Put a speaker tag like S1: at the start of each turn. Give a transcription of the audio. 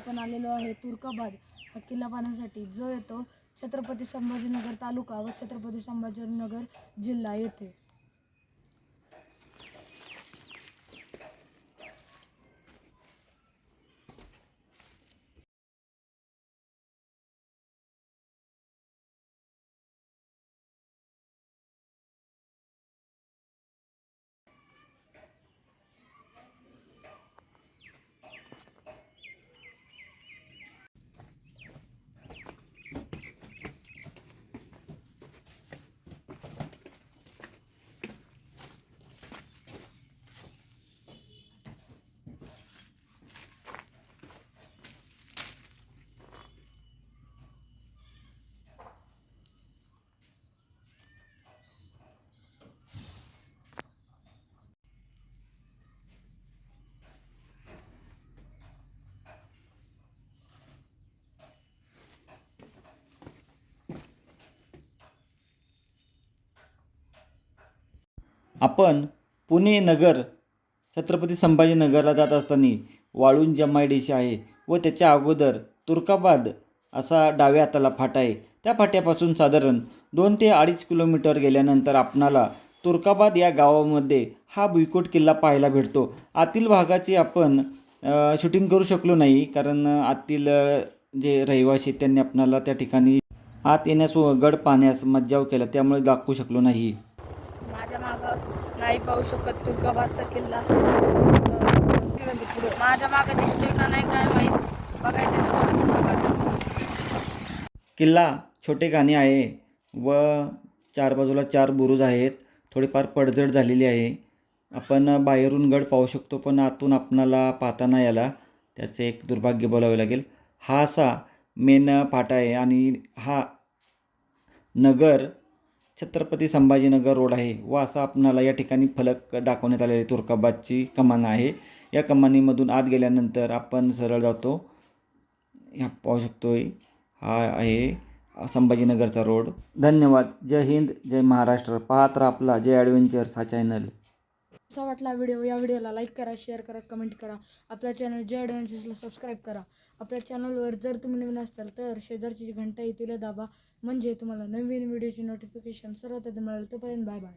S1: आपण आलेलो आहे तुर्काबाद. हा किल्ला पाहण्यासाठी जो येतो छत्रपती संभाजीनगर तालुका व छत्रपती संभाजीनगर जिल्हा येथे.
S2: आपण पुणे नगर छत्रपती संभाजीनगरला जात असताना वाळूंज जमायडेशी आहे व त्याच्या अगोदर तुर्काबाद असा डाव्या हाताला फाटा आहे. त्या फाट्यापासून साधारण दोन ते अडीच किलोमीटर गेल्यानंतर आपणाला तुर्काबाद या गावामध्ये हा भुईकोट किल्ला पाहायला भेटतो. आतील भागाची आपण शूटिंग करू शकलो नाही कारण आतील जे रहिवासी त्यांनी आपणाला त्या ठिकाणी आत येण्यास व गड पाहण्यास मज्जाव केला त्यामुळे दाखवू शकलो नाही.
S1: नाही पाहू शकत तुर्काबादचा किल्ला. माझ्या मागे दिसतोय का नाही काय माहीत. बघायचं तर बघा तुर्काबाद
S2: किल्ला छोटे गाणे आहे व चार बाजूला चार बुरुज आहेत. थोडीफार पडझड झालेली आहे. आपण बाहेरून गड पाहू शकतो पण आतून आपणाला पाहता नाही आला. त्याचे एक दुर्भाग्य बोलावे लागेल. हा असा मेन फाटा आहे आणि हा नगर छत्रपती संभाजीनगर रोड आहे व असा आपणाला या ठिकाणी फलक दाखवण्यात आलेले तुर्काबादची कमान आहे. या कमानीमधून आत गेल्यानंतर आपण सरळ जातो. ह्या पाहू शकतो हा आहे संभाजीनगरचा रोड. धन्यवाद. जय हिंद. जय महाराष्ट्र. पाहत राहा आपला जय ॲडव्हेंचर्स हा चॅनल.
S1: कसा वाटला व्हिडिओ? या व्हिडिओला लाईक करा शेअर करा कमेंट करा. आपल्या चॅनल जे ॲडव्हेंचर्सला सबस्क्राईब करा. आपल्या चॅनलवर जर तुम्ही नवीन असाल तर शेजारची जी घंटा आहे तिला दाबा. म्हणजे तुम्हाला नवीन व्हिडिओची नोटिफिकेशन सर्वात आधी मिळेल. तोपर्यंत बाय बाय.